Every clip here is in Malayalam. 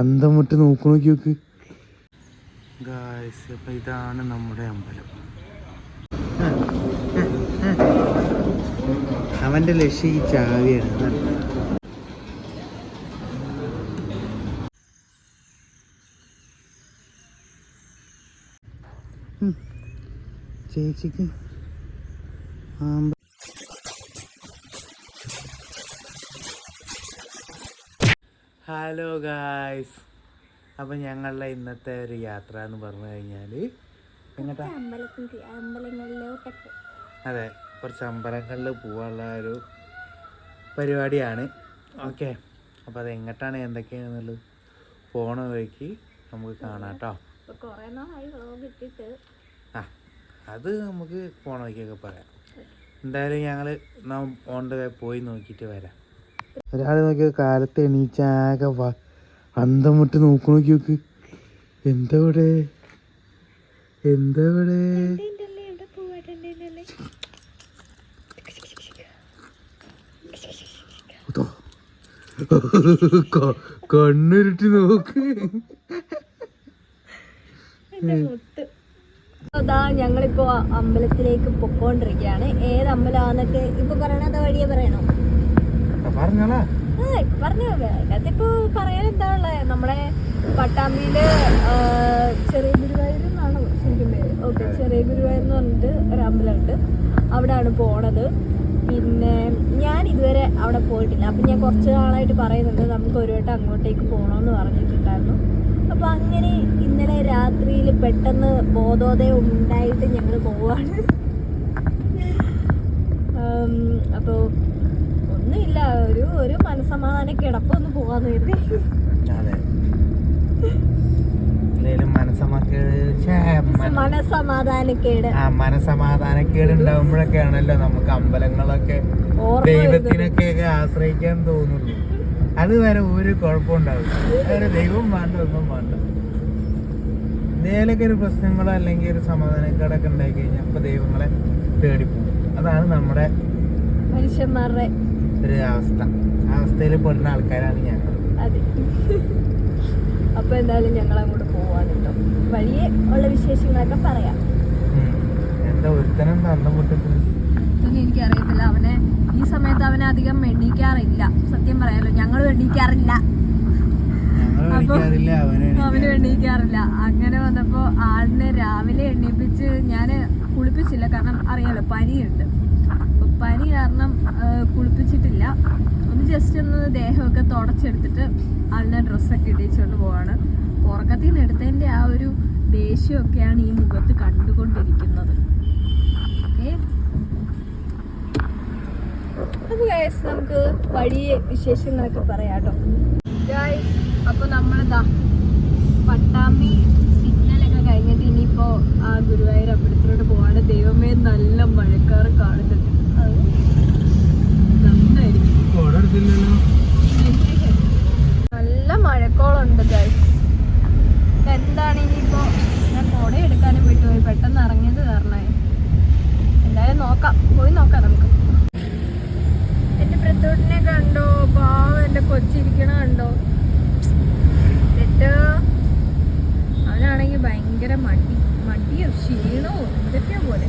അന്തം വിട്ട് നോക്കു. നോക്കി നോക്ക് ഗായ്സ് അപ്പം ഇതാണ് നമ്മുടെ അമ്പലം. അവന്റെ ലക്ഷ്യം ഈ ചാവിയാണ്. ചേച്ചിക്ക് ആമ്പ ഹലോ ഗായ്സ്. അപ്പം ഞങ്ങളുടെ ഇന്നത്തെ ഒരു യാത്ര എന്ന് പറഞ്ഞു കഴിഞ്ഞാൽ എങ്ങോട്ടാ? അമ്പലത്തിൽ അമ്പലങ്ങളിലോട്ടൊക്കെ അതെ കുറച്ച് അമ്പലങ്ങളിൽ പോകാനുള്ള ഒരു പരിപാടിയാണ്. ഓക്കെ. അപ്പോൾ അത് എങ്ങോട്ടാണ് എന്തൊക്കെയാണെന്നുള്ളത് പോണ വഴിക്ക് നമുക്ക് കാണാം കേട്ടോ ആ അത് നമുക്ക് പോണ വഴിക്കൊക്കെ പറയാം. എന്തായാലും ഞങ്ങൾ ഓൺ ദ വേ പോയി നോക്കിയിട്ട് വരാം. ഒരാൾ നോക്കിയ കാലത്ത് എണീച്ചാകെ അന്തം മുട്ട് നോക്കു നോക്കി നോക്ക്. എന്താ ഇവിടെ എന്താ ഇവിടെ കണ്ണുരുട്ടി നോക്ക്. അതാ ഞങ്ങളിപ്പോ അമ്പലത്തിലേക്ക് പൊക്കോണ്ടിരിക്കുകയാണ്. ഏത് അമ്പലമാന്നൊക്കെ ഇപ്പൊ പറയണത് വഴിയെ പറയണോ? പറഞ്ഞു. അതിപ്പോ പറയാൻ എന്താ നമ്മുടെ പട്ടാമ്പിയിൽ ചെറിയ ഗുരുവായൂർ എന്നാണ് ശരിക്കും പേര്. ഓക്കെ ചെറിയ ഗുരുവായൂർ എന്ന് പറഞ്ഞിട്ട് ഒരു അമ്പലമുണ്ട്. അവിടെയാണ് പോണത്. പിന്നെ ഞാൻ ഇതുവരെ അവിടെ പോയിട്ടില്ല. അപ്പം ഞാൻ കുറച്ച് നാളായിട്ട് പറയുന്നുണ്ട് നമുക്ക് ഒരു വട്ടം അങ്ങോട്ടേക്ക് പോകണമെന്ന് പറഞ്ഞിട്ടുണ്ടായിരുന്നു. അപ്പോൾ അങ്ങനെ ഇന്നലെ രാത്രിയിൽ പെട്ടെന്ന് ബോധോദയം ഉണ്ടായിട്ട് ഞങ്ങൾ പോവാണ്. അപ്പോൾ ഒന്നുമില്ല ഒരു ഒരു മനസ്സമാധാന കിടപ്പൊന്ന് പോവാന്ന് കരുതി. അതെ. എന്തേലും മനസ്സമാക്കേട് ഛേ, മന- മനസ്സമാധാനക്കേട്. ആ മനസമാധാനക്കേട് ഉണ്ടാവുമ്പോഴൊക്കെയാണല്ലോ നമുക്ക് അമ്പലങ്ങളൊക്കെ ദൈവത്തിനൊക്കെ ആശ്രയിക്കാൻ തോന്നുന്നു അത് വരെ ഒരു കുഴപ്പമുണ്ടാവില്ല. വേറെ ദൈവം വേണ്ട ഒന്നും വേണ്ട. എന്തെങ്കിലുമൊക്കെ ഒരു പ്രശ്നങ്ങളോ അല്ലെങ്കിൽ ഒരു സമാധാനക്കേടൊക്കെ ഉണ്ടായി കഴിഞ്ഞാൽ അപ്പൊ ദൈവങ്ങളെ തേടിപ്പോകും. അതാണ് നമ്മുടെ മനുഷ്യന്മാരുടെ ഒരു അവസ്ഥ. ആ അവസ്ഥയിൽ പെടുന്ന ആൾക്കാരാണ് ഞങ്ങൾ അതെ. അപ്പൊ എന്തായാലും ഞങ്ങൾ അങ്ങോട്ട് പോവാണ് കേട്ടോ വഴിയെ ഉള്ള വിശേഷങ്ങളൊക്കെ പറയാം. എന്താ ഒരുത്തനം വിട്ടിട്ട് ഇതൊന്നും എനിക്കറിയത്തില്ല. അവനെ ഈ സമയത്ത് അവനെ അധികം എണ്ണീക്കാറില്ല സത്യം പറയാലോ ഞങ്ങൾ എണ്ണീക്കാറില്ല അവനെ അവന് എണ്ണീക്കാറില്ല അങ്ങനെ വന്നപ്പോ ആളിനെ രാവിലെ എണ്ണീപ്പിച്ച് ഞാൻ കുളിപ്പിച്ചില്ല. കാരണം അറിയാലോ പനിയുണ്ട്. പനി കാരണം കുളിപ്പിച്ചിട്ടില്ല. ഒന്ന് ജസ്റ്റ് ഒന്ന് ദേഹമൊക്കെ തുടച്ചെടുത്തിട്ട് ആളിനെ ഡ്രസ്സൊക്കെ ഇടിച്ചുകൊണ്ട് പോവാണ്. ഉറക്കത്തിൽ നിന്ന് എടുത്തതിന്റെ ആ ഒരു ദേഷ്യമൊക്കെയാണ് ഈ മുഖത്ത് കണ്ടുകൊണ്ടിരിക്കുന്നത്. നമുക്ക് വഴിയെ വിശേഷങ്ങളൊക്കെ പറയാം കേട്ടോ. ഗൈസ് അപ്പോൾ നമ്മളിതാ പട്ടാമ്പി കഴിഞ്ഞിട്ട് ഇനിയിപ്പോ ആ ഗുരുവായൂർ അമ്പലത്തിലോട്ട് പോവാണ് ദൈവമേ നല്ല മഴക്കാറ് കാണുന്നുണ്ട്. അത് നന്നായിരിക്കും നല്ല മഴക്കോളുണ്ട് ഗൈസ് എന്താണ് ഇനിയിപ്പോ? ഞാൻ കുട എടുക്കാനും വിട്ടുപോയി. പെട്ടെന്ന് ഇറങ്ങിയത് കാരണമായി എന്തായാലും നോക്കാം. പോയി നോക്കാം നമുക്ക്. എന്റെ പ്രത്തോട്ടിനെ കണ്ടോ? പാവം എന്റെ കൊച്ചിരിക്കണ കണ്ടോ? തെറ്റോ അവനാണെങ്കിൽ ഭയങ്കര മടി. മടിയോ? ക്ഷീണോ എന്തൊക്കെയാ പോലെ?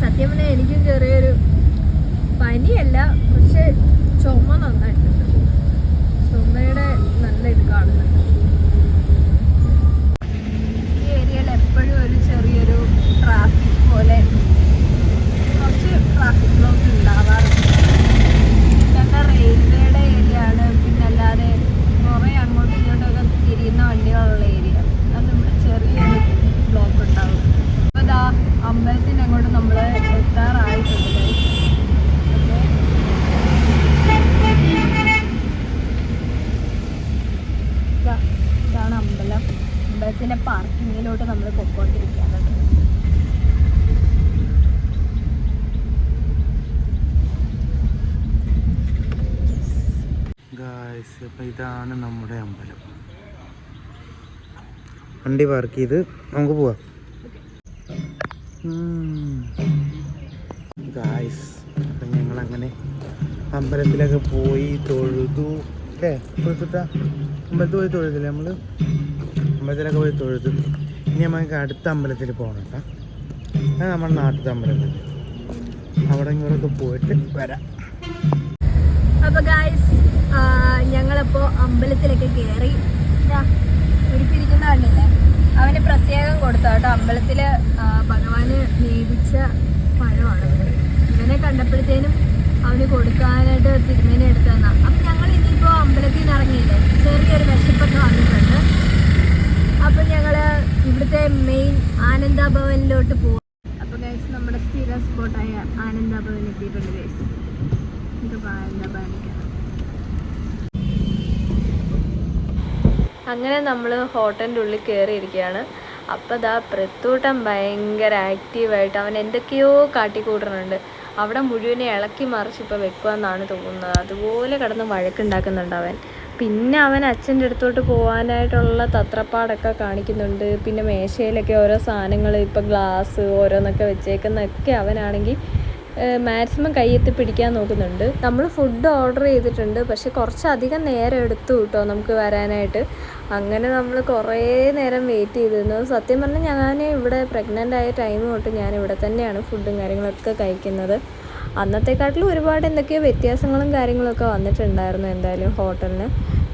സത്യം പറഞ്ഞാൽ എനിക്കും ചെറിയൊരു പനിയല്ല പക്ഷെ ചുമ നന്നായിട്ടുണ്ട്. ചുമയുടെ നല്ല ഇത് കാണുന്നുണ്ട് ഈ ഏരിയയിൽ എപ്പോഴും ഒരു ചെറിയൊരു ട്രാഫിക് പോലെ കുറച്ച് ട്രാഫിക് ബ്ലോക്ക് ഉണ്ടാവാറുണ്ട് ഇതൊക്കെ റെയിൽവേയുടെ ഏരിയ ആണ് പിന്നെ അല്ലാതെ കുറേ അങ്ങോട്ടും ഇങ്ങോട്ടൊക്കെ തിരിയുന്ന വണ്ടികളുള്ള ഏരിയ അത് ഇവിടെ ചെറിയൊരു ബ്ലോക്ക് ഉണ്ടാവും അപ്പോൾ ഇതാ അമ്പലത്തിന്റെ അങ്ങോട്ട് നമ്മൾ എത്താറായിട്ടുണ്ട് guys. Okay. ഇതാ, ഇതാണ് അമ്പലം അമ്പലത്തിന്റെ പാർക്കിങ്ങിലോട്ട് നമ്മൾ പൊക്കോണ്ടിരിക്കുകയാണ്. അപ്പം ഇതാണ് നമ്മുടെ അമ്പലം. വണ്ടി പാർക്ക് ചെയ്ത് നമുക്ക് പോവാം. ഗായ്സ് അപ്പം ഞങ്ങളങ്ങനെ അമ്പലത്തിലൊക്കെ പോയി തൊഴുതു. അല്ലേ കൊടുത്തിട്ട അമ്പലത്തിൽ പോയി തൊഴുതില്ലേ നമ്മൾ അമ്പലത്തിലൊക്കെ പോയി തൊഴുതു. ഇനി നമുക്ക് അടുത്ത അമ്പലത്തിൽ പോകണം കേട്ടോ. അത് നമ്മുടെ നാട്ടിലത്തെ അമ്പലത്തിൽ. അവിടെ ഇങ്ങോട്ടൊക്കെ പോയിട്ട് വരാം. അപ്പൊ ഗായ്സ് ഞങ്ങളിപ്പോ അമ്പലത്തിലൊക്കെ കയറി ഉരുപ്പിരിക്കുന്ന അവന് പ്രത്യേകം കൊടുത്ത കേട്ടോ. അമ്പലത്തിൽ ഭഗവാന് നിയമിച്ച പഴമാണ്. ഇവനെ കണ്ടപ്പോഴത്തേനും അവന് കൊടുക്കാനായിട്ട് തിരുമേനെ എടുത്തു തന്ന. അപ്പൊ ഞങ്ങൾ ഇനിയിപ്പോ അമ്പലത്തിൽ നിന്ന് ഇറങ്ങിയില്ലേ? ചെറിയൊരു വിശപ്പൊക്കെ വന്നിട്ടുണ്ട്. അപ്പൊ ഞങ്ങൾ ഇവിടുത്തെ മെയിൻ ആനന്ദ ഭവനിലോട്ട് പോവാം. അപ്പൊ ഗൈസ് നമ്മുടെ സ്ഥിര സ്പോട്ടായ ആനന്ദ ഭവൻ എത്തിയിട്ടുണ്ട് ഗൈസ് ആനന്ദ ആനന്ദഭവനിക്കാണ് അങ്ങനെ നമ്മൾ ഹോട്ടലിന്റെ ഉള്ളിൽ കയറിയിരിക്കുകയാണ്. അപ്പോൾ ദാ പ്രത്തൂട്ടം ഭയങ്കര ആക്റ്റീവായിട്ട് അവൻ എന്തൊക്കെയോ കാട്ടിക്കൂട്ടുന്നുണ്ട്. അവിടെ മുഴുവനെ ഇളക്കി മറിച്ച് ഇപ്പോൾ വെക്കുമെന്നാണ് തോന്നുന്നത്. അതുപോലെ കിടന്ന് വഴക്കുണ്ടാക്കുന്നുണ്ട് അവൻ. പിന്നെ അവൻ അച്ഛന്റെ അടുത്തോട്ട് പോകാനായിട്ടുള്ള തത്രപ്പാടൊക്കെ കാണിക്കുന്നുണ്ട്. പിന്നെ മേശയിലൊക്കെ ഓരോ സാധനങ്ങൾ ഇപ്പോൾ ഗ്ലാസ് ഓരോന്നൊക്കെ വെച്ചേക്കുന്നൊക്കെ അവനാണെങ്കിൽ മാക്സിമം കയ്യെത്തി പിടിക്കാൻ നോക്കുന്നുണ്ട്. നമ്മൾ ഫുഡ് ഓർഡർ ചെയ്തിട്ടുണ്ട്. പക്ഷെ കുറച്ചധികം നേരം എടുത്തു കേട്ടോ നമുക്ക് വരാനായിട്ട്. അങ്ങനെ നമ്മൾ കുറേ നേരം വെയിറ്റ് ചെയ്തിരുന്നു. സത്യം പറഞ്ഞാൽ ഞാൻ ഇവിടെ പ്രഗ്നന്റ് ആയ ടൈം തൊട്ട് ഞാൻ ഇവിടെ തന്നെയാണ് ഫുഡും കാര്യങ്ങളൊക്കെ കഴിക്കുന്നത്. അന്നത്തെക്കാട്ടിലും ഒരുപാട് എന്തൊക്കെയോ വ്യത്യാസങ്ങളും കാര്യങ്ങളൊക്കെ വന്നിട്ടുണ്ടായിരുന്നു എന്തായാലും ഹോട്ടലിന്.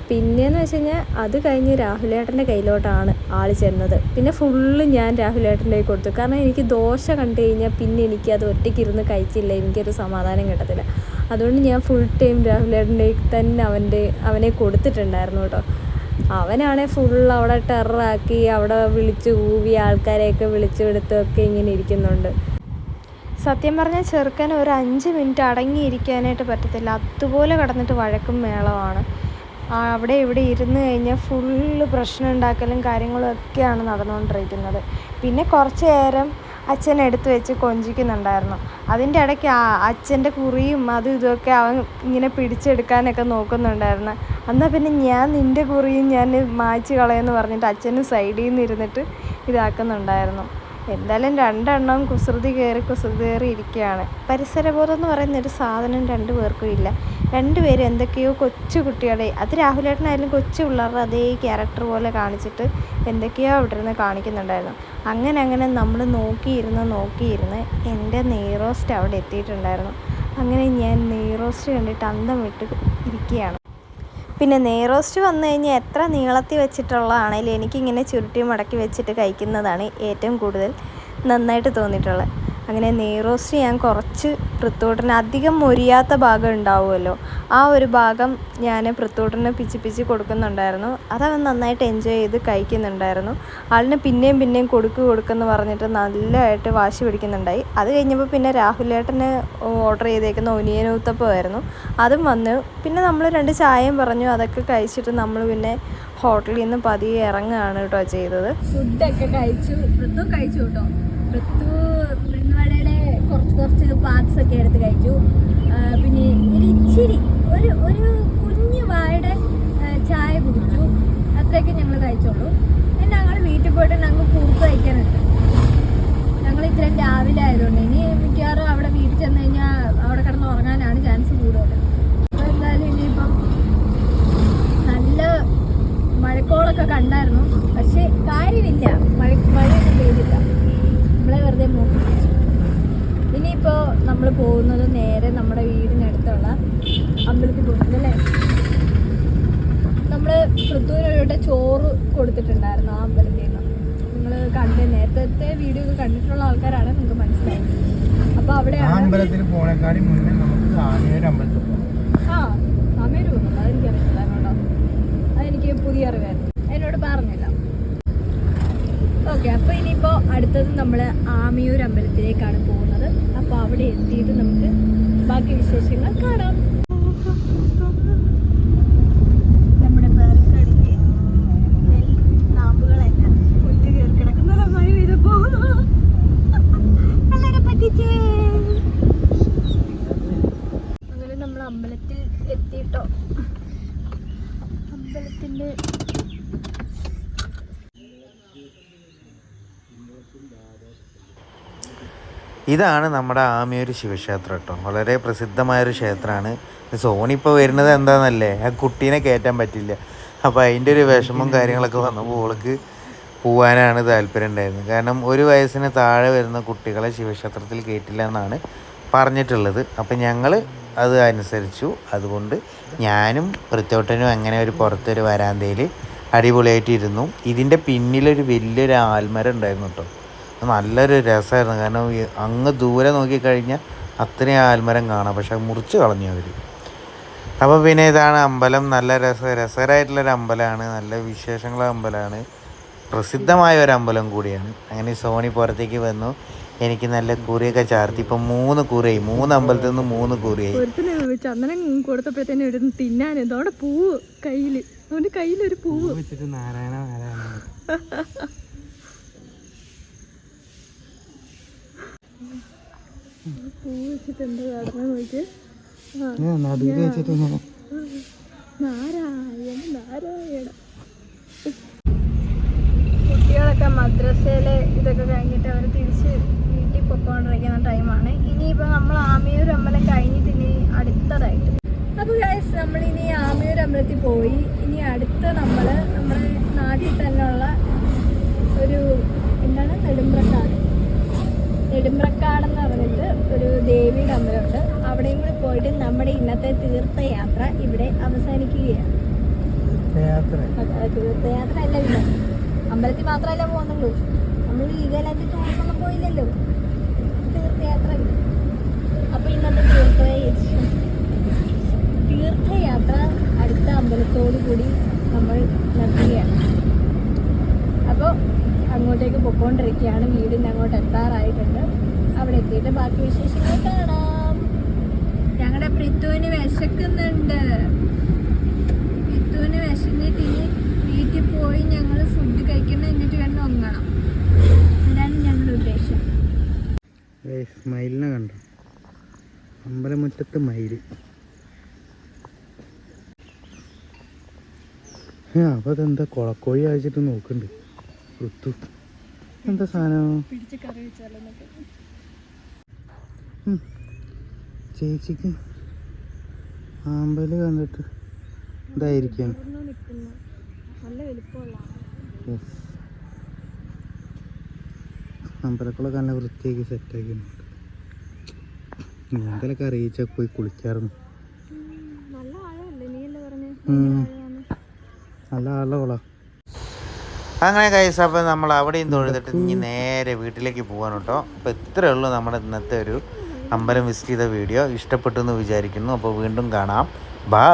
പിന്നെയെന്ന് വെച്ച് കഴിഞ്ഞാൽ അത് കഴിഞ്ഞ് രാഹുലേട്ടന്റെ കയ്യിലോട്ടാണ് ആൾ ചെന്നത്. പിന്നെ ഫുള്ള് ഞാൻ രാഹുലേട്ടന്റെ കയ്യിൽ കൊടുത്തു. കാരണം എനിക്ക് ദോശ കണ്ടു കഴിഞ്ഞാൽ പിന്നെ എനിക്ക് അത് ഒറ്റയ്ക്ക് ഇരുന്ന് കഴിച്ചില്ല. എനിക്കൊരു സമാധാനം കിട്ടത്തില്ല. അതുകൊണ്ട് ഞാൻ ഫുൾ ടൈം രാഹുലേട്ടന്റെ തന്നെ അവന്റെ അവനെ കൊടുത്തിട്ടുണ്ടായിരുന്നു കേട്ടോ. അവനാണെ ഫുൾ അവിടെ ടെററാക്കി അവിടെ വിളിച്ച് കൂവി ആൾക്കാരെയൊക്കെ വിളിച്ചു എടുത്തൊക്കെ ഇങ്ങനെ ഇരിക്കുന്നുണ്ട്. സത്യം പറഞ്ഞാൽ ചെറുക്കൻ ഒരു അഞ്ച് മിനിറ്റ് അടങ്ങിയിരിക്കാനായിട്ട് പറ്റത്തില്ല. അതുപോലെ കടന്നിട്ട് വഴക്കും മേളമാണ് അവിടെ ഇവിടെ ഇരുന്ന് കഴിഞ്ഞാൽ ഫുള്ള് പ്രശ്നം ഉണ്ടാക്കലും കാര്യങ്ങളും ഒക്കെയാണ് നടന്നുകൊണ്ടിരിക്കുന്നത്. പിന്നെ കുറച്ച് നേരം അച്ഛൻ എടുത്തു വെച്ച് കൊഞ്ചിക്കുന്നുണ്ടായിരുന്നു. അതിന്റെ ഇടയ്ക്ക് അച്ഛന്റെ കുറിയും അതും ഇതുമൊക്കെ അവൻ ഇങ്ങനെ പിടിച്ചെടുക്കാനൊക്കെ നോക്കുന്നുണ്ടായിരുന്നു. എന്നാൽ പിന്നെ ഞാൻ നിന്റെ കുറിയും ഞാൻ മായ്ച്ച് കളയെന്ന് പറഞ്ഞിട്ട് അച്ഛനും സൈഡിൽ നിന്ന് ഇരുന്നിട്ട് ഇതാക്കുന്നുണ്ടായിരുന്നു. എന്തായാലും രണ്ടെണ്ണം കുസൃതി കയറി കുസൃതി കയറി ഇരിക്കുകയാണ്. പരിസരബോധം എന്ന് പറയുന്ന ഒരു സാധനം രണ്ടു പേർക്കും ഇല്ല. രണ്ടുപേരും എന്തൊക്കെയോ കൊച്ചു കുട്ടികളെ അത് രാഹുലേട്ടനായാലും കൊച്ചു പിള്ളേരുടെ അതേ ക്യാരക്ടർ പോലെ കാണിച്ചിട്ട് എന്തൊക്കെയോ അവിടെ ഇരുന്ന് കാണിക്കുന്നുണ്ടായിരുന്നു. അങ്ങനെ അങ്ങനെ നമ്മൾ നോക്കിയിരുന്ന് നോക്കിയിരുന്ന് എന്റെ നെയ്റോസ്റ്റ് അവിടെ എത്തിയിട്ടുണ്ടായിരുന്നു. അങ്ങനെ ഞാൻ നെയ്റോസ്റ്റ് കണ്ടിട്ട് അന്തം വിട്ട് ഇരിക്കുകയാണ്. പിന്നെ നെയ്റോസ്റ്റ് വന്നു കഴിഞ്ഞാൽ എത്ര നീളത്തിൽ വെച്ചിട്ടുള്ളതാണെങ്കിലും എനിക്കിങ്ങനെ ചുരുട്ടി മടക്കി വെച്ചിട്ട് കഴിക്കുന്നതാണ് ഏറ്റവും കൂടുതൽ നന്നായിട്ട് തോന്നിയിട്ടുള്ളത്. അങ്ങനെ നെയ്റോസ്റ്റ് ഞാൻ കുറച്ച് പൃത്തൂട്ടന് അധികം മൊരിയാത്ത ഭാഗം ഉണ്ടാവുമല്ലോ. ആ ഒരു ഭാഗം ഞാൻ പൃത്തൂട്ടന് പിച്ച് പിച്ച് കൊടുക്കുന്നുണ്ടായിരുന്നു. അതവൻ നന്നായിട്ട് എൻജോയ് ചെയ്ത് കഴിക്കുന്നുണ്ടായിരുന്നു. ആളിന് പിന്നെയും പിന്നെയും കൊടുക്ക് കൊടുക്കെന്ന് പറഞ്ഞിട്ട് നല്ലതായിട്ട് വാശി പിടിക്കുന്നുണ്ടായി. അത് കഴിഞ്ഞപ്പോൾ പിന്നെ രാഹുലേട്ടന് ഓർഡർ ചെയ്തേക്കുന്ന ഒനിയൻ ഊത്തപ്പമായിരുന്നു അതും വന്നു പിന്നെ നമ്മൾ രണ്ട് ചായയും പറഞ്ഞു. അതൊക്കെ കഴിച്ചിട്ട് നമ്മൾ പിന്നെ ഹോട്ടലിൽ നിന്ന് പതിയെ ഇറങ്ങുകയാണ് കേട്ടോ ചെയ്തത്. ഫുഡൊക്കെ കഴിച്ചു. ഋതു കഴിച്ചു കേട്ടോ. കുറച്ച് പാർട്സ് ഒക്കെ എടുത്ത് കഴിച്ചു. പിന്നെ ഒരു ഇച്ചിരി ഒരു ഒരു കുഞ്ഞു വായുടെ ചായ കുടിച്ചു. അത്രയൊക്കെ ഞങ്ങൾ കഴിച്ചോളൂ. പിന്നെ ഞങ്ങൾ വീട്ടിൽ പോയിട്ട് ഞങ്ങൾ കുറുക്ക് കഴിക്കാനുണ്ട് ഞങ്ങൾ ഇത്രയും രാവിലെ ആയതുകൊണ്ട് ഇനി മിക്കവാറും അവിടെ വീട്ടിൽ ചെന്ന് കഴിഞ്ഞാൽ അവിടെ കിടന്ന് ഉറങ്ങാനാണ് ചാൻസ് കൂടുതൽ. എന്തായാലും ഇനിയിപ്പം നല്ല മഴക്കോളൊക്കെ കണ്ടായിരുന്നു. പക്ഷേ കാര്യമില്ല. മഴ മഴയൊന്നും പെയ്തില്ല. നമ്മളെ വെറുതെ നോക്കി ഇനിയിപ്പോൾ നമ്മൾ പോകുന്നത് നേരെ നമ്മുടെ വീടിനടുത്തുള്ള അമ്പലത്തിൽ പോകുന്നത് അല്ലേ? നമ്മൾ പൃഥ്വിനോട് ചോറ് കൊടുത്തിട്ടുണ്ടായിരുന്നു ആ അമ്പലത്തിൽ നിന്ന്. നിങ്ങൾ കണ്ട് നേരത്തെ വീഡിയോ ഒക്കെ കണ്ടിട്ടുള്ള ആൾക്കാരാണ് നിങ്ങൾക്ക് മനസ്സിലായി അപ്പോൾ അവിടെ അമ്പലത്തിൽ പോണേക്കാളും മുന്നേ നമുക്ക് ആനയൊരു അമ്പലത്തിൽ പോകണം ആ അമ്മേര് പോകുന്നുണ്ട് അതെനിക്കറിയില്ല കേട്ടോ അതെനിക്ക് പുതിയ അറിവായിരുന്നു. എന്നോട് പറഞ്ഞില്ല. ഓക്കെ അപ്പോൾ ഇനിയിപ്പോൾ അടുത്തത് നമ്മൾ ആമിയൂർ അമ്പലത്തിലേക്കാണ് പോകുന്നത്. അപ്പോൾ അവിടെ എത്തിയിട്ട് നമുക്ക് ബാക്കി വിശേഷങ്ങൾ കാണാം. അമ്പലത്തിൽ എത്തിയിട്ടോ? അമ്പലത്തിന്റെ ഇതാണ് നമ്മുടെ ആമിയൊരു ശിവക്ഷേത്രം കേട്ടോ. വളരെ പ്രസിദ്ധമായൊരു ക്ഷേത്രമാണ്. സോണി ഇപ്പോൾ വരുന്നത് എന്താണെന്നല്ലേ ആ കുട്ടീനെ കയറ്റാൻ പറ്റില്ല. അപ്പോൾ അതിന്റെ ഒരു വിഷമം കാര്യങ്ങളൊക്കെ വന്നപ്പോൾ ഓൾക്ക് പോവാനാണ് താല്പര്യം ഉണ്ടായിരുന്നത്. കാരണം ഒരു വയസ്സിന് താഴെ വരുന്ന കുട്ടികളെ ശിവക്ഷേത്രത്തിൽ കയറ്റില്ല എന്നാണ് പറഞ്ഞിട്ടുള്ളത്. അപ്പം ഞങ്ങൾ അത് അനുസരിച്ചു. അതുകൊണ്ട് ഞാനും വൃത്തോട്ടനും അങ്ങനെ ഒരു പുറത്തൊരു വരാന്തയിൽ അടിപൊളിയായിട്ടിരുന്നു. ഇതിന്റെ പിന്നിലൊരു വലിയൊരു ആൽമരം ഉണ്ടായിരുന്നു കേട്ടോ. നല്ലൊരു രസമായിരുന്നു. കാരണം അങ്ങ് ദൂരെ നോക്കിക്കഴിഞ്ഞാൽ അത്രയും ആൽമരം കാണാം. പക്ഷെ അത് മുറിച്ച് കളഞ്ഞു അവർ അപ്പോൾ പിന്നെ ഇതാണ് അമ്പലം. നല്ല രസ രസകരമായിട്ടുള്ളൊരു അമ്പലമാണ്. നല്ല വിശേഷങ്ങളെ അമ്പലമാണ്. പ്രസിദ്ധമായ ഒരു അമ്പലം കൂടിയാണ്. അങ്ങനെ സോണി പുറത്തേക്ക് വന്നു. എനിക്ക് നല്ല കുറിയൊക്കെ ചാർത്തി. ഇപ്പം മൂന്ന് കുറിയായി. മൂന്ന് അമ്പലത്തിൽ നിന്ന് മൂന്ന് കുറിയായി. ഒരുത്തിന് ചന്ദനം കൊടുത്തപ്പോഴത്തേനും ഇവിടുന്ന് തിന്നാൻ ഇതോടെ പൂവ് കയ്യിൽ അവന്റെ കയ്യിലൊരു പൂവ്. വെച്ചിട്ട് നാരായണ നാരായണ വെച്ചിട്ട് എന്താ നടുവിൽ വെച്ചിട്ട് ഇങ്ങനെ നാരായണ നാരായണ. കുട്ടികളൊക്കെ മദ്രസയിലെ ഇതൊക്കെ കഴിഞ്ഞിട്ട് അവർ തിരിച്ച് വീട്ടിൽ പൊക്കോണ്ടിരിക്കുന്ന ടൈമാണ്. ഇനിയിപ്പോൾ നമ്മൾ ആമിയൂർ അമ്പലം കഴിഞ്ഞിട്ട് ഇനി അടുത്തതായിട്ട്. അപ്പോൾ ഗൈസ് നമ്മൾ ഇനി ആമിയൂർ അമ്പലത്തിൽ പോയി. ഇനി അടുത്ത നമ്മൾ നമ്മുടെ നാട്ടിൽ തന്നെയുള്ള ഒരു എന്താണ് നെടുമ്പ്രക്കാട് നെടുമ്പ്രക്കാട് എന്ന് പറഞ്ഞിട്ട് ഒരു ദേവിയുടെ അമ്പലമുണ്ട് അവിടെയും കൂടി പോയിട്ട് നമ്മുടെ ഇന്നത്തെ തീർത്ഥയാത്ര ഇവിടെ അവസാനിക്കുകയാണ്. തീർത്ഥയാത്ര. അല്ല ഇല്ല അമ്പലത്തിൽ മാത്രമല്ല പോകുന്നുള്ളൂ. നമ്മൾ വീഗാലാൻഡ് ടൂറിനൊന്നും പോയില്ലല്ലോ. തീർത്ഥയാത്ര. അപ്പൊ ഇന്നത്തെ തീർത്ഥ തീർത്ഥയാത്ര അടുത്ത അമ്പലത്തോടു കൂടി നമ്മൾ നടത്തുകയാണ് അപ്പോൾ അങ്ങോട്ടേക്ക് പൊക്കോണ്ടിരിക്കുകയാണ്. വീടിന്റെ അങ്ങോട്ട് എത്താറായിട്ടുണ്ട്. അവിടെ എത്തിയിട്ട് ബാക്കി വിശേഷങ്ങൾ കാണാം. ഞങ്ങളുടെ പൃഥുവിന് വിശക്കുന്നുണ്ട്. പൃഥുവിന് വിശന്നിട്ട് ഇനി വീട്ടിൽ പോയി ഞങ്ങൾ ഫുഡ് കഴിക്കണം എന്നിട്ട് വേണം ഒങ്ങണം അതാണ് ഞങ്ങളുടെ ഉദ്ദേശം. മയിലിനെ കണ്ടോ? അമ്പലമുറ്റത്ത് മയിൽ. അപ്പോൾ അതെന്താ? കൊളക്കോഴി അയച്ചിട്ട് നോക്കുന്നുണ്ട് എന്താ സാധനം പിടിച്ച് കറി. ചേച്ചിക്ക് ആമ്പൽ കണ്ടിട്ട് ഇതായിരിക്കും അമ്പലക്കുളമൊക്കെ നല്ല വൃത്തിയാക്കി സെറ്റാക്കിയിട്ടുണ്ട് നീന്തലൊക്കെ അറിയിച്ചാൽ പോയി കുളിക്കാറുണ്ട്. നല്ല അങ്ങനെ കൈസ് അപ്പം നമ്മൾ അവിടെയും തൊഴുതിട്ട് ഇനി നേരെ വീട്ടിലേക്ക് പോകാൻ കേട്ടോ. അപ്പോൾ ഇത്രയേ ഉള്ളൂ നമ്മുടെ ഇന്നത്തെ ഒരു അമ്പലം വിസിറ്റ് ചെയ്ത വീഡിയോ ഇഷ്ടപ്പെട്ടു എന്ന് വിചാരിക്കുന്നു. അപ്പോൾ വീണ്ടും കാണാം. ബാ